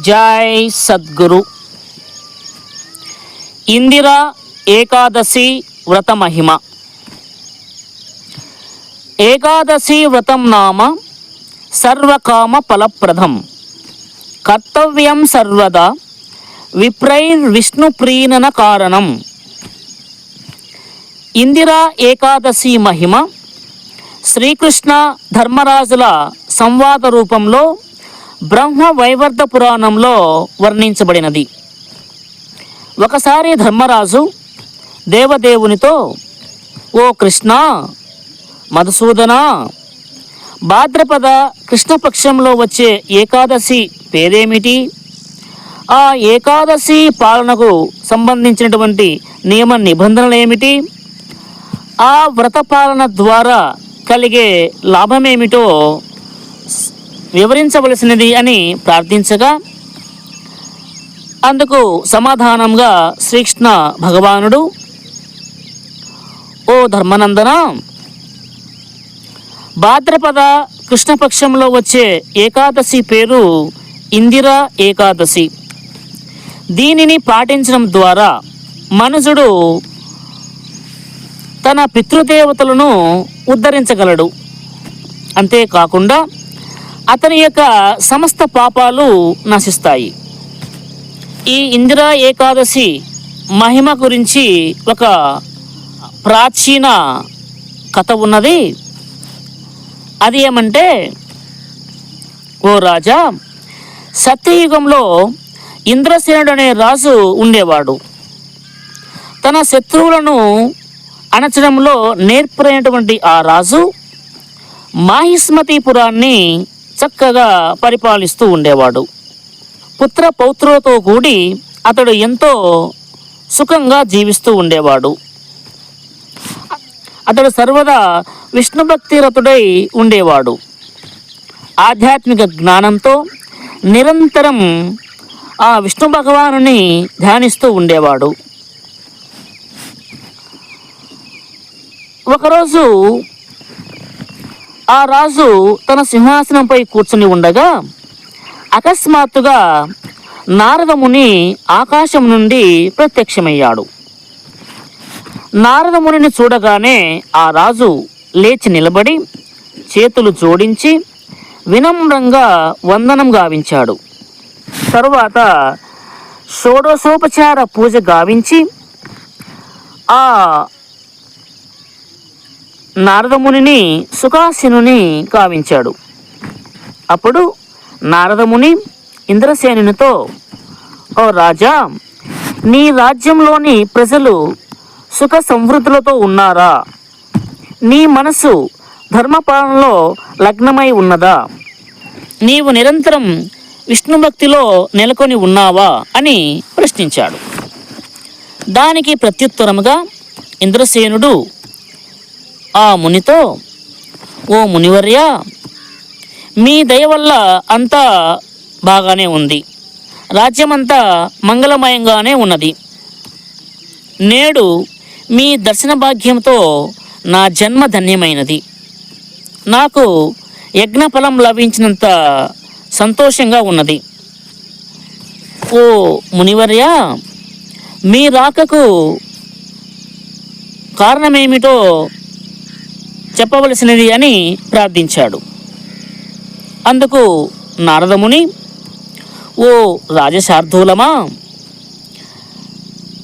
జై సద్గురు. ఇందిరా ఏకాదశి వ్రత మహిమ. ఏకాదశి వ్రతం నామ సర్వకామ ఫలప్రదం. కర్తవ్యం సర్వదా విప్రైర్విష్ణుప్రీణన కారణం. ఇందిరా ఏకాదశి మహిమ శ్రీకృష్ణ ధర్మరాజుల సంవాద రూపంలో బ్రహ్మ వైవర్ధ పురాణంలో వర్ణించబడినది. ఒకసారి ధర్మరాజు దేవదేవునితో ఓ కృష్ణ మధుసూదన భాద్రపద కృష్ణపక్షంలో వచ్చే ఏకాదశి పేరేమిటి? ఆ ఏకాదశి పాలనకు సంబంధించినటువంటి నియమ నిబంధనలు ఏమిటి ఆ వ్రత పాలన ద్వారా కలిగే లాభమేమిటో వివరించవలసినది అని ప్రార్థించగా అందుకు సమాధానంగా శ్రీకృష్ణ భగవానుడు ఓ ధర్మనందన భాద్రపద కృష్ణపక్షంలో వచ్చే ఏకాదశి పేరు ఇందిరా ఏకాదశి. దీనిని పాటించడం ద్వారా మనుషుడు తన పితృదేవతలను ఉద్ధరించగలడు. అంతేకాకుండా అతని యొక్క సమస్త పాపాలు నశిస్తాయి. ఈ ఇందిరా ఏకాదశి మహిమ గురించి ఒక ప్రాచీన కథ ఉన్నది. అది ఏమంటే ఓ రాజా సత్యయుగంలో ఇంద్రసేనుడు అనే రాజు ఉండేవాడు. తన శత్రువులను అణచడంలో నేర్పురైనటువంటి ఆ రాజు మాహిస్మతిపురాన్ని చక్కగా పరిపాలిస్తూ ఉండేవాడు. పుత్ర పౌత్రులతో కూడి అతడు ఎంతో సుఖంగా జీవిస్తూ ఉండేవాడు. అతడు సర్వదా విష్ణుభక్తిరతుడై రతుడై ఉండేవాడు. ఆధ్యాత్మిక జ్ఞానంతో నిరంతరం ఆ విష్ణు భగవానుని ధ్యానిస్తూ ఉండేవాడు. ఒకరోజు ఆ రాజు తన సింహాసనంపై కూర్చుని ఉండగా అకస్మాత్తుగా నారదముని ఆకాశం నుండి ప్రత్యక్షమయ్యాడు. నారదమునిని చూడగానే ఆ రాజు లేచి నిలబడి చేతులు జోడించి వినమ్రంగా వందనం గావించాడు. తరువాత షోడశోపచార పూజ గావించి ఆ నారదమునిని సుఖాసీనుని కావించాడు అప్పుడు నారదముని ఇంద్రసేనునితో ఓ రాజా నీ రాజ్యంలోని ప్రజలు సుఖ సమృద్ధులతో ఉన్నారా? నీ మనసు ధర్మపాలనలో లగ్నమై ఉన్నదా? నీవు నిరంతరం విష్ణుభక్తిలో నెలకొని ఉన్నావా? అని ప్రశ్నించాడు. దానికి ప్రత్యుత్తరముగా ఇంద్రసేనుడు ఆ మునితో ఓ మునివర్య మీ దయ వల్ల అంతా బాగానే ఉంది. రాజ్యమంతా మంగళమయంగానే ఉన్నది. నేడు మీ దర్శన భాగ్యంతో నా జన్మ ధన్యమైనది. నాకు యజ్ఞఫలం లభించినంత సంతోషంగా ఉన్నది. ఓ మునివర్య మీ రాకకు కారణమేమిటో చెప్పవలసినది అని ప్రార్థించాడు. అందుకు నారదముని ఓ రాజశార్దూలమా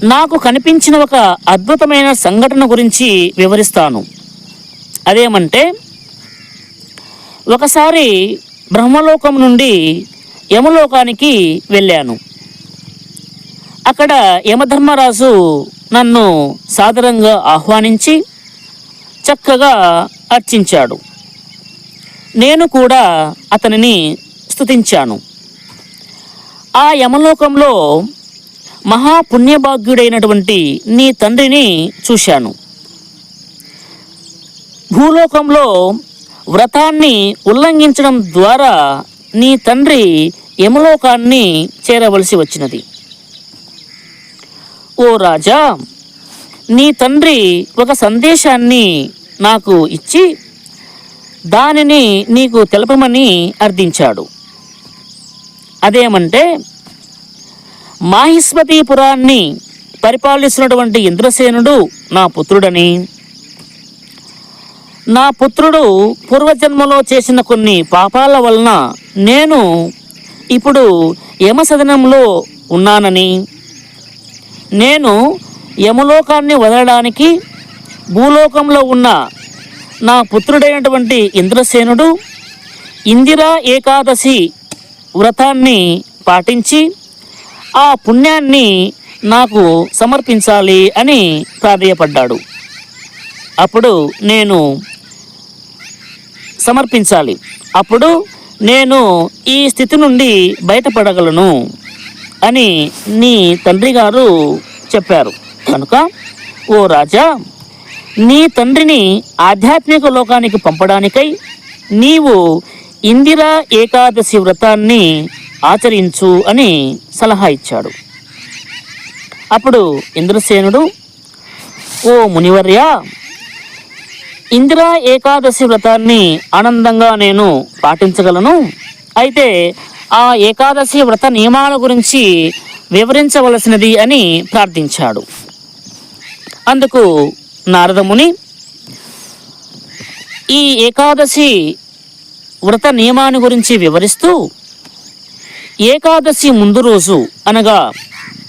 నాకు కనిపించిన ఒక అద్భుతమైన సంఘటన గురించి వివరిస్తాను. అదేమంటే ఒకసారి బ్రహ్మలోకం నుండి యమలోకానికి వెళ్ళాను. అక్కడ యమధర్మరాజు నన్ను సాదరంగా ఆహ్వానించి చక్కగా అర్చించాడు. నేను కూడా అతనిని స్తుతించాను. ఆ యమలోకంలో మహాపుణ్యభాగ్యుడైనటువంటి నీ తండ్రిని చూశాను. భూలోకంలో వ్రతాన్ని ఉల్లంఘించడం ద్వారా నీ తండ్రి యమలోకాన్ని చేరవలసి వచ్చినది. ఓ రాజా నీ తండ్రి ఒక సందేశాన్ని నాకు ఇచ్చి దానిని నీకు తెలపమని అర్థించాడు. అదేమంటే మాహిస్మతీపురాన్ని పరిపాలిస్తున్నటువంటి ఇంద్రసేనుడు నా పుత్రుడని. నా పుత్రుడు పూర్వజన్మలో చేసిన కొన్ని పాపాల వలన నేను ఇప్పుడు యమసదనంలో ఉన్నానని. నేను యమలోకాన్ని వదలడానికి భూలోకంలో ఉన్న నా పుత్రుడైనటువంటి ఇంద్రసేనుడు ఇందిరా ఏకాదశి వ్రతాన్ని పాటించి ఆ పుణ్యాన్ని నాకు సమర్పించాలి అని ప్రాధేయపడ్డాడు. అప్పుడు నేను సమర్పించాలి. అప్పుడు నేను ఈ స్థితి నుండి బయటపడగలను అని నీ తండ్రి గారు చెప్పారు. కనుక ఓ రాజా నీ తండ్రిని ఆధ్యాత్మిక లోకానికి పంపడానికై నీవు ఇందిరా ఏకాదశి వ్రతాన్ని ఆచరించు అని సలహా ఇచ్చాడు. అప్పుడు ఇంద్రసేనుడు ఓ మునివర్య ఇందిరా ఏకాదశి వ్రతాన్ని ఆనందంగా నేను పాటించగలను. అయితే ఆ ఏకాదశి వ్రత నియమాల గురించి వివరించవలసినది అని ప్రార్థించాడు. అందుకు నారదముని ఈ ఏకాదశి వ్రత నియమాన్ని గురించి వివరిస్తూ ఏకాదశి ముందు రోజు అనగా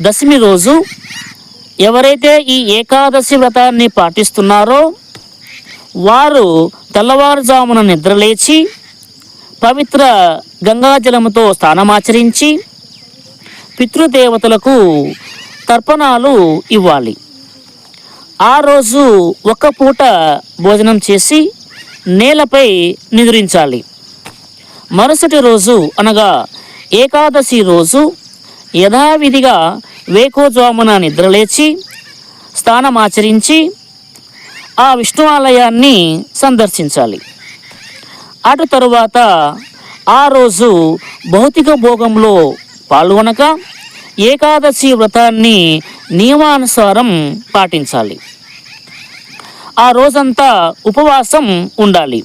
దశమి రోజు ఎవరైతే ఈ ఏకాదశి వ్రతాన్ని పాటిస్తున్నారో వారు తెల్లవారుజామున నిద్రలేచి పవిత్ర గంగాజలముతో స్నానమాచరించి పితృదేవతలకు తర్పణాలు ఇవ్వాలి. ఆ రోజు ఒక్క పూట భోజనం చేసి నేలపై నిద్రించాలి. మరుసటి రోజు అనగా ఏకాదశి రోజు యథావిధిగా వేకోజామున నిద్రలేచి స్నానమాచరించి ఆ విష్ణు ఆలయాన్ని సందర్శించాలి. అటు తరువాత ఆ రోజు భౌతిక భోగంలో పాల్గొనక ఏకాదశి వ్రతాన్ని నియమానుసారం పాటించాలి. ఆ రోజంతా ఉపవాసం ఉండాలి.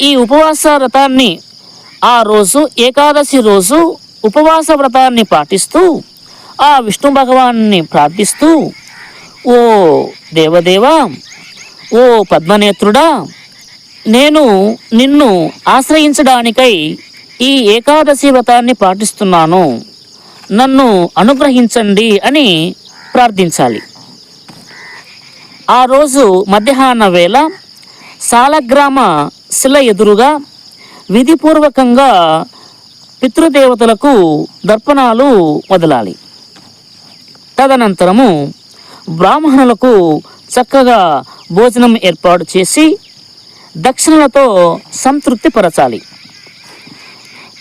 ఈ ఉపవాస వ్రతాన్ని ఆ రోజు ఏకాదశి రోజు ఉపవాస వ్రతాన్ని పాటిస్తూ ఆ విష్ణు భగవాన్ని ప్రార్థిస్తూ ఓ దేవదేవా ఓ పద్మనేత్రుడా నేను నిన్ను ఆశ్రయించడానికై ఈ ఏకాదశి వ్రతాన్ని పాటిస్తున్నాను. నన్ను అనుగ్రహించండి అని ప్రార్థించాలి. ఆ రోజు మధ్యాహ్న వేళ సాలగ్రామ శిల ఎదురుగా విధిపూర్వకంగా పితృదేవతలకు దర్పణాలు వదలాలి. తదనంతరము బ్రాహ్మణులకు చక్కగా భోజనం ఏర్పాటు చేసి దక్షిణలతో సంతృప్తిపరచాలి.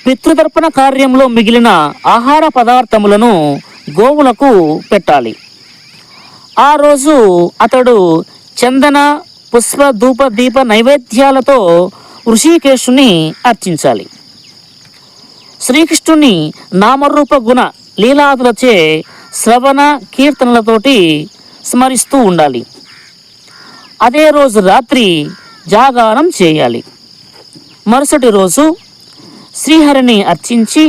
పితృతర్పణ కార్యంలో మిగిలిన ఆహార పదార్థములను గోవులకు పెట్టాలి. ఆ రోజు అతడు చందన పుష్ప ధూప దీప నైవేద్యాలతో ఋషికేశుని అర్చించాలి. శ్రీకృష్ణుని నామరూప గుణ లీలాదులచే శ్రవణ కీర్తనలతోటి స్మరిస్తూ ఉండాలి. అదే రోజు రాత్రి జాగారం చేయాలి. మరుసటి రోజు శ్రీహరిని అర్చించి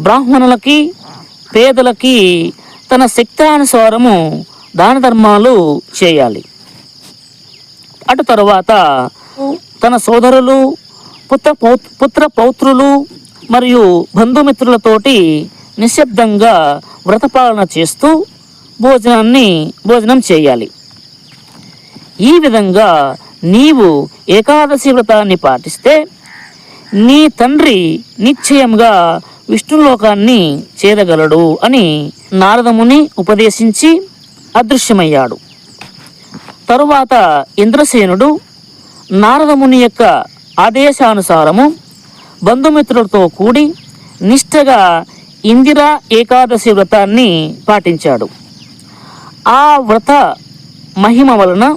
బ్రాహ్మణులకి పేదలకి తన శక్తానుసారము దాన ధర్మాలు చేయాలి. అటు తరువాత తన సోదరులు పుత్ర పుత్ర పౌత్రులు మరియు బంధుమిత్రులతోటి నిశ్శబ్దంగా వ్రతపాలన చేస్తూ భోజనాన్ని భోజనం చేయాలి. ఈ విధంగా నీవు ఏకాదశి వ్రతాన్ని పాటిస్తే నీ తండ్రి నిశ్చయంగా విష్ణులోకాన్ని చేరగలడు అని నారదముని ఉపదేశించి అదృశ్యమయ్యాడు. తరువాత ఇంద్రసేనుడు నారదముని యొక్క ఆదేశానుసారము బంధుమిత్రులతో కూడి నిష్ఠగా ఇందిరా ఏకాదశి వ్రతాన్ని పాటించాడు. ఆ వ్రత మహిమ వలన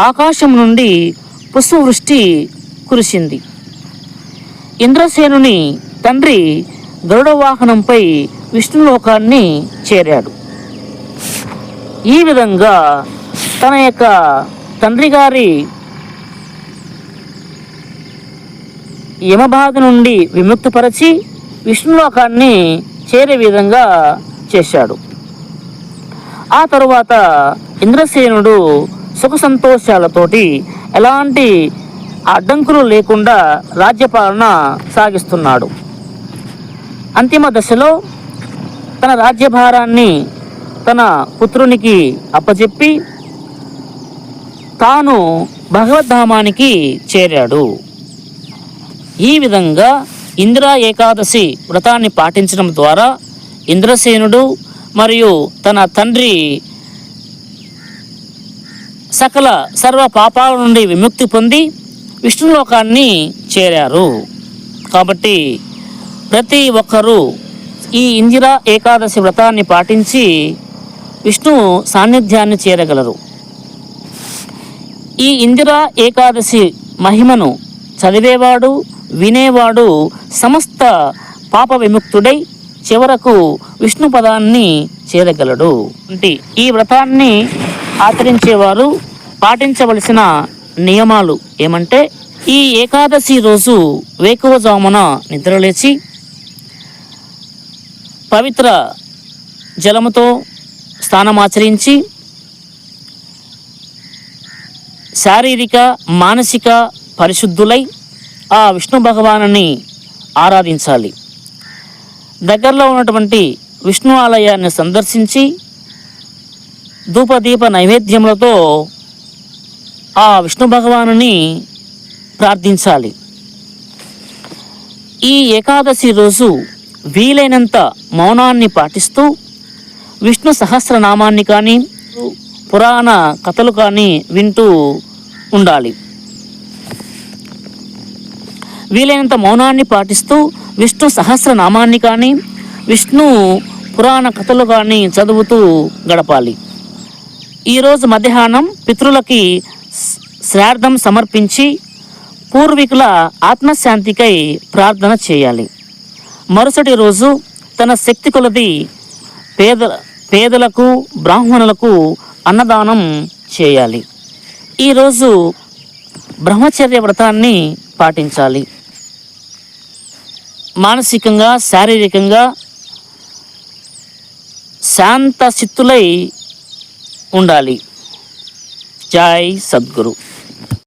ఆకాశం నుండి పుష్పవృష్టి కురిసింది. ఇంద్రసేనుని తండ్రి గరుడ వాహనంపై విష్ణులోకాన్ని చేరాడు. ఈ విధంగా తన యొక్క తండ్రి గారి యమబాధ నుండి విముక్తిపరచి విష్ణులోకాన్ని చేరే విధంగా చేశాడు. ఆ తరువాత ఇంద్రసేనుడు సుఖ సంతోషాలతోటి ఎలాంటి అడ్డంకులు లేకుండా రాజ్యపాలన సాగిస్తున్నాడు. అంతిమ దశలో తన రాజ్యభారాన్ని తన పుత్రునికి అప్పచెప్పి తాను భగవద్ధామానికి చేరాడు. ఈ విధంగా ఇందిరా ఏకాదశి వ్రతాన్ని పాటించడం ద్వారా ఇంద్రసేనుడు మరియు తన తండ్రి సకల సర్వ పాపాల నుండి విముక్తి పొంది విష్ణులోకాన్ని చేరారు. కాబట్టి ప్రతి ఒక్కరూ ఈ ఇందిరా ఏకాదశి వ్రతాన్ని పాటించి విష్ణు సాన్నిధ్యాన్ని చేరగలరు. ఈ ఇందిరా ఏకాదశి మహిమను చదివేవాడు వినేవాడు సమస్త పాప విముక్తుడై చివరకు విష్ణు పదాన్ని చేరగలడు. అంటే ఈ వ్రతాన్ని ఆచరించేవారు పాటించవలసిన నియమాలు ఏమంటే ఈ ఏకాదశి రోజు వేకువజామున నిద్రలేచి పవిత్ర జలముతో స్నానమాచరించి శారీరక మానసిక పరిశుద్ధులై ఆ విష్ణు భగవాను ఆరాధించాలి. దగ్గరలో ఉన్నటువంటి విష్ణు ఆలయాన్ని సందర్శించి ధూపదీప నైవేద్యములతో ఆ విష్ణు భగవానుని ప్రార్థించాలి. ఈ ఏకాదశి రోజు వీలైనంత మౌనాన్ని పాటిస్తూ విష్ణు సహస్రనామాన్ని కానీ పురాణ కథలు కానీ వింటూ ఉండాలి. వీలైనంత మౌనాన్ని పాటిస్తూ విష్ణు సహస్రనామాన్ని కానీ విష్ణు పురాణ కథలు కానీ చదువుతూ గడపాలి. ఈరోజు మధ్యాహ్నం పితృలకి శ్రార్థం సమర్పించి పూర్వీకుల ఆత్మశాంతికై ప్రార్థన చేయాలి. మరుసటి రోజు తన శక్తి కొలది పేద పేదలకు బ్రాహ్మణులకు అన్నదానం చేయాలి. ఈరోజు బ్రహ్మచర్య వ్రతాన్ని పాటించాలి. మానసికంగా శారీరకంగా శాంత చిత్తులై ఉండాలి. జై సద్గురు